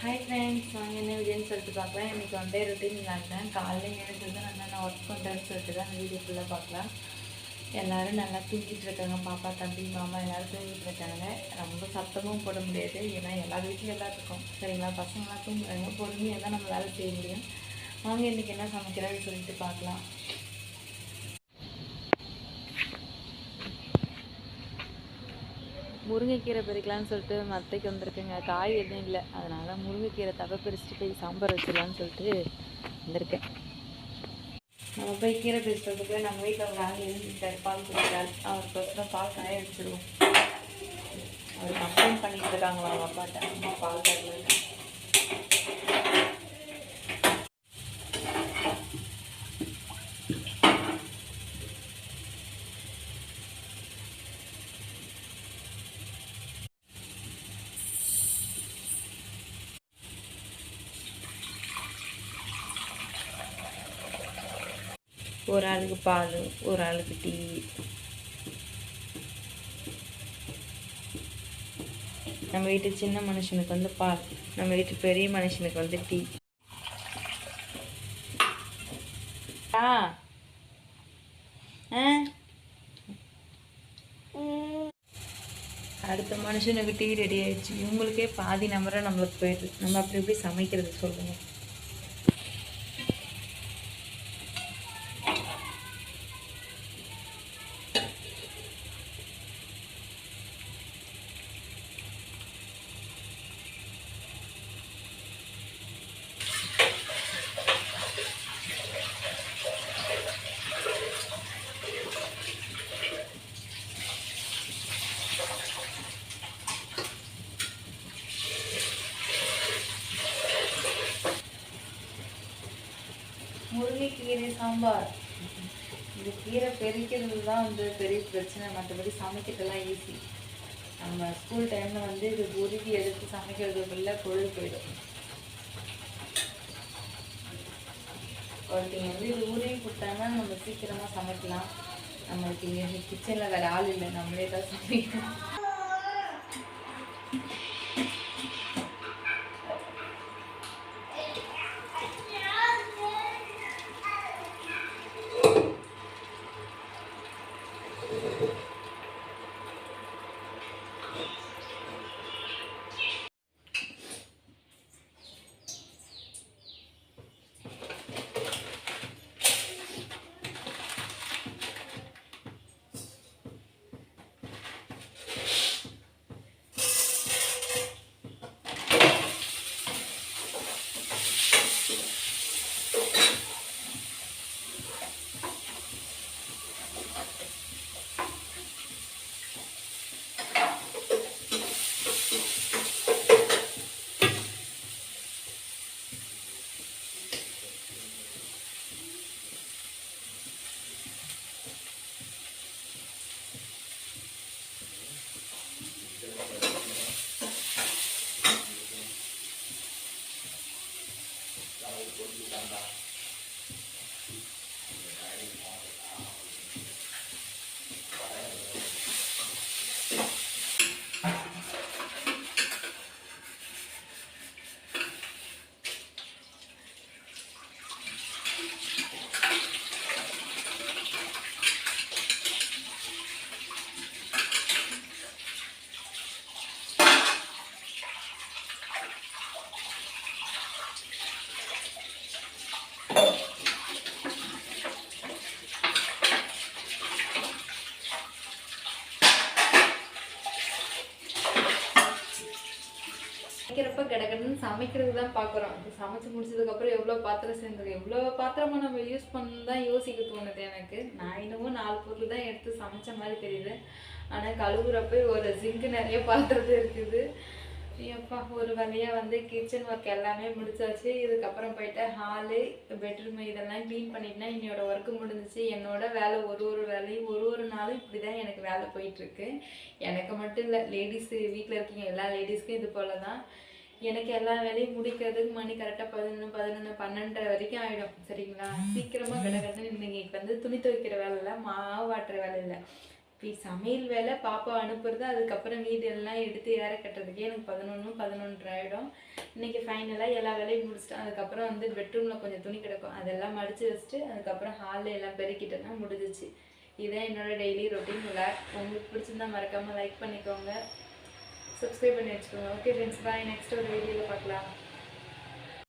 Hi friends நான் என்ன வீடியோன்னு சொல்லிட்டு பார்க்கலாம். இன்றைக்கி ஒன் டே ரொட்டீன் விளாண்டேன் காலையில் எழுந்து நான் நான் ஒர்க் பண்ணுறேன்னு சொல்லிட்டு தான் வீடியோ ஃபுல்லாக பார்க்கலாம். எல்லோரும் நல்லா தூங்கிட்டு இருக்காங்க. பாப்பா தம்பி மாமா எல்லோரும் தூங்கிட்டு இருக்காங்க. ரொம்ப சத்தமும் போட முடியாது. ஏன்னா எல்லா வீட்லையும் எல்லாம் இருக்கும் சரிங்களா? பசங்களாம் தூங்குறாங்க. பொறுமையாக தான் நம்ம வேலை செய்ய முடியும். வாங்க இன்றைக்கி என்ன சமைக்கிறேன்னு சொல்லிட்டு பார்க்கலாம். முருங்கைக்கீரை பறிக்கலான்னு சொல்லிட்டு மத்தைக்கு வந்திருக்குங்க. காய் எதுவும் இல்லை. அதனால் முருங்கைக்கீரை தவை பறிச்சுட்டு போய் சாம்பார் வச்சிடலான்னு சொல்லிட்டு வந்திருக்கேன். நம்ம போய் கீரை பறிச்சதுக்கு நம்ம வீட்டில் ஒரு ஆள் எழுந்துட்டார் பால் குடிக்கிறார். அவருக்கோசரம் பால் காய வச்சிருவோம். அவர் கம்ப்ளைண்ட் பண்ணிட்டு இருக்காங்களா அவங்க அப்பாட்ட. பால் காய்ச்சல் ஒரு ஆளுக்கு பால் ஒரு ஆளுக்கு டீ. நம்ம வீட்டு சின்ன மனுஷனுக்கு வந்து பால் நம்ம வீட்டு பெரிய மனுஷனுக்கு வந்து டீ. ஆ. ஆ? அடுத்த மனுஷனுக்கு டீ ரெடி ஆயிடுச்சு. இவங்களுக்கே பாதி நம்பரை நம்மளுக்கு போயிடுது. நம்ம அப்படி எப்படி சமைக்கிறது சொல்லுங்கள் முருங்கைக்கீரை சாம்பார். இந்த கீரை பெருக்கிறது தான் வந்து பெரிய பிரச்சனை. மற்றபடி சமைக்கிறதுலாம் ஈஸி நம்ம ஸ்கூல் டைமில் வந்து இது உருவி எடுத்து சமைக்கிறதுக்குள்ள பொழுது போயிடும். ஒருத்தங்க வந்து இது உருவி கொடுத்தாங்கன்னா நம்ம சீக்கிரமாக சமைக்கலாம். நம்மளுக்கு இங்கே கிச்சனில் வேறு ஆள் இல்லை. நம்மளே தான் சமைக்கணும். சமைக்கிறப்ப கிடக்கணும்னு சமைக்கிறது தான் பார்க்குறோம் சமைச்சு முடிச்சதுக்கப்புறம் எவ்வளோ பாத்திரம் சேர்ந்துருக்கு? எவ்வளோ பாத்திரமா நம்ம யூஸ் பண்ணு தான் யோசிக்க தோணுது எனக்கு. நான் இன்னமும் நாலு பொருள் தான் எடுத்து சமைச்ச மாதிரி தெரியுது ஆனால் கழுவுறப்ப ஒரு ஜிங்கு நிறைய பாத்திரத்து இருக்குது. ஐயப்பா ஒரு வழியாக வந்து கிச்சன் ஒர்க் எல்லாமே முடிச்சாச்சு. இதுக்கப்புறம் போயிட்டு ஹாலு பெட்ரூம் இதெல்லாம் க்ளீன் பண்ணிட்டுனா என்னோட ஒர்க்கு முடிஞ்சிச்சு. என்னோட வேலை ஒரு ஒரு வேலையும் ஒரு ஒரு நாளும் இப்படி தான் எனக்கு வேலை போயிட்டுருக்கு. எனக்கு மட்டும் இல்லை லேடிஸு வீட்டில் இருக்கீங்க எல்லா லேடிஸ்க்கும் இது போல தான் எனக்கு எல்லா வேலையும் முடிக்கிறதுக்கு மணி கரெக்டாக பதினொன்று பதினொன்று பன்னெண்டரை வரைக்கும் ஆகிடும் சரிங்களா? சீக்கிரமாக கிடக்கிறது இன்னைக்கு வந்து துணி துவைக்கிற வேலை இல்லை மாவு ஆட்டுற வேலை இல்லை. சமையல் வேலை பாப்பா அனுப்புறது அதுக்கப்புறம் வீடு எல்லாம் எடுத்து ஏற கட்டுறதுக்கே எனக்கு பதினொன்று ஆகிடும் இன்றைக்கி ஃபைனலாக எல்லா வேலையும் முடிச்சிட்டோம் அதுக்கப்புறம் வந்து பெட்ரூமில் கொஞ்சம் துணி கிடக்கும். அதெல்லாம் மடித்து வச்சுட்டு அதுக்கப்புறம் ஹாலில் எல்லாம் பெருக்கிட்டேன்னா முடிஞ்சிச்சு. இதான் என்னோட டெய்லி ரொட்டீன் விளாக் உங்களுக்கு பிடிச்சிருந்தா மறக்காமல் லைக் பண்ணிக்கோங்க. சப்ஸ்கிரைப் பண்ணி வச்சுக்கோங்க. ஓகே ஃப்ரெண்ட்ஸ் பாய் நெக்ஸ்ட் ஒரு வீடியோவில் பார்க்கலாம்.